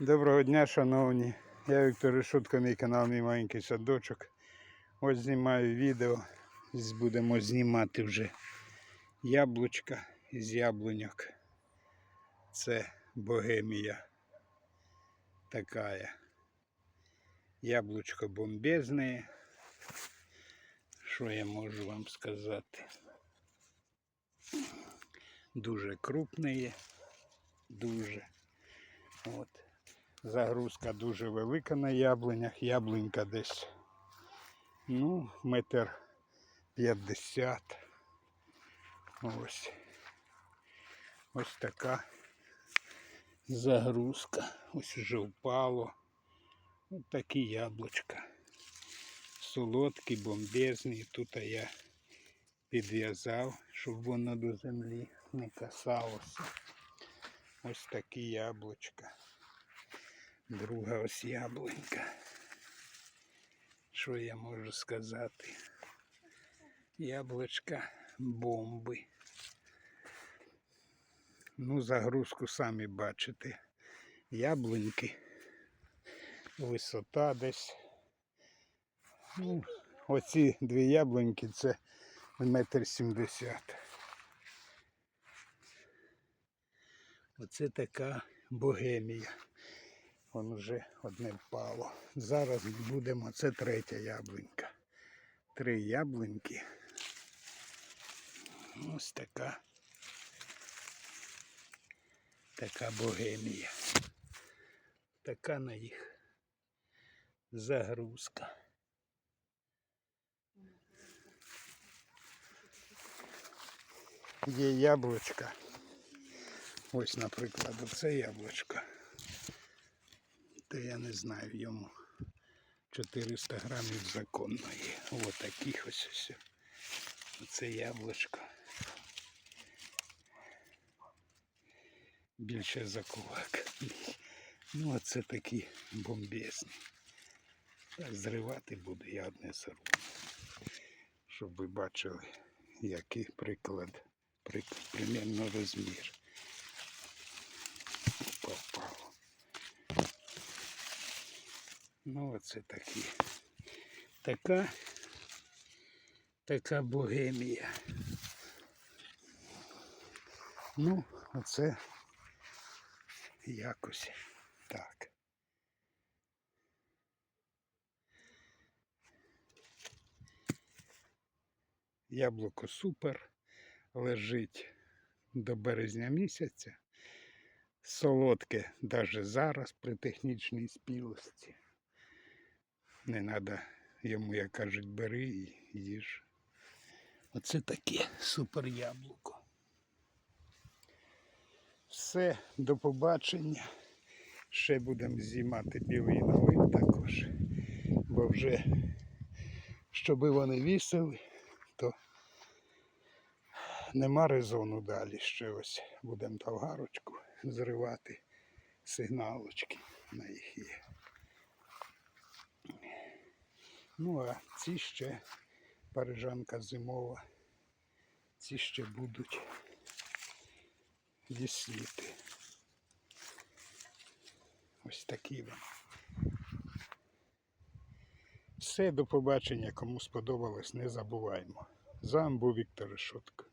Доброго дня, шановні. Я Віктор Решутко, мій канал, мій маленький садочок. Ось знімаю відео. З- Будемо знімати вже яблучка із яблуньок. Це богемія. Такая. Яблучко бомбезне. Що я можу вам сказати? Дуже крупне. Дуже. От. Загрузка дуже велика на яблунях. Яблунька десь ну, метр п'ятдесят. Ось. Ось така загрузка. Ось вже впало. Ось такі яблучка. Солодкі, бомбезні. Тут я підв'язав, щоб воно до землі не касалося. Ось такі яблучка. Друга ось яблунька. Що я можу сказати? Яблучка бомби. Ну, загрузку самі бачите. Яблуньки. Висота десь. Ну, оці дві яблуньки це метр сімдесят. Оце така богемія. Вон вже одне впало. Зараз будемо, це третя яблунька. Три яблуньки. Ось така. Така богемія. Така на їх загрузка. Є яблучка. Ось, наприклад, оце яблучко. То я не знаю, йому 400 грамів законної. Ось таких ось ось. Оце яблучко. Більше за кулак. Ну, оце такі бомбезні. Так, зривати буду, я одне сорву. Щоб ви бачили, який приклад, приклад примерно розмір. Попало. Ну, оце такі. Така, така богемія. Ну, оце якось так. Яблуко супер лежить до березня місяця. Солодке навіть зараз при технічній спілості. Не треба йому, як кажуть, бери і їж. Оце таке супер яблуко. Все, до побачення. Ще будемо знімати білий налив також. Бо вже, щоб вони вісили, то нема резону далі. Ще ось будемо талгарочку зривати сигналочки на їх є. Ну а ці ще парижанка зимова. Ці ще будуть вісіти. Ось такі вони. Все, до побачення. Кому сподобалось, не забуваємо. З вами був Віктор Решотко.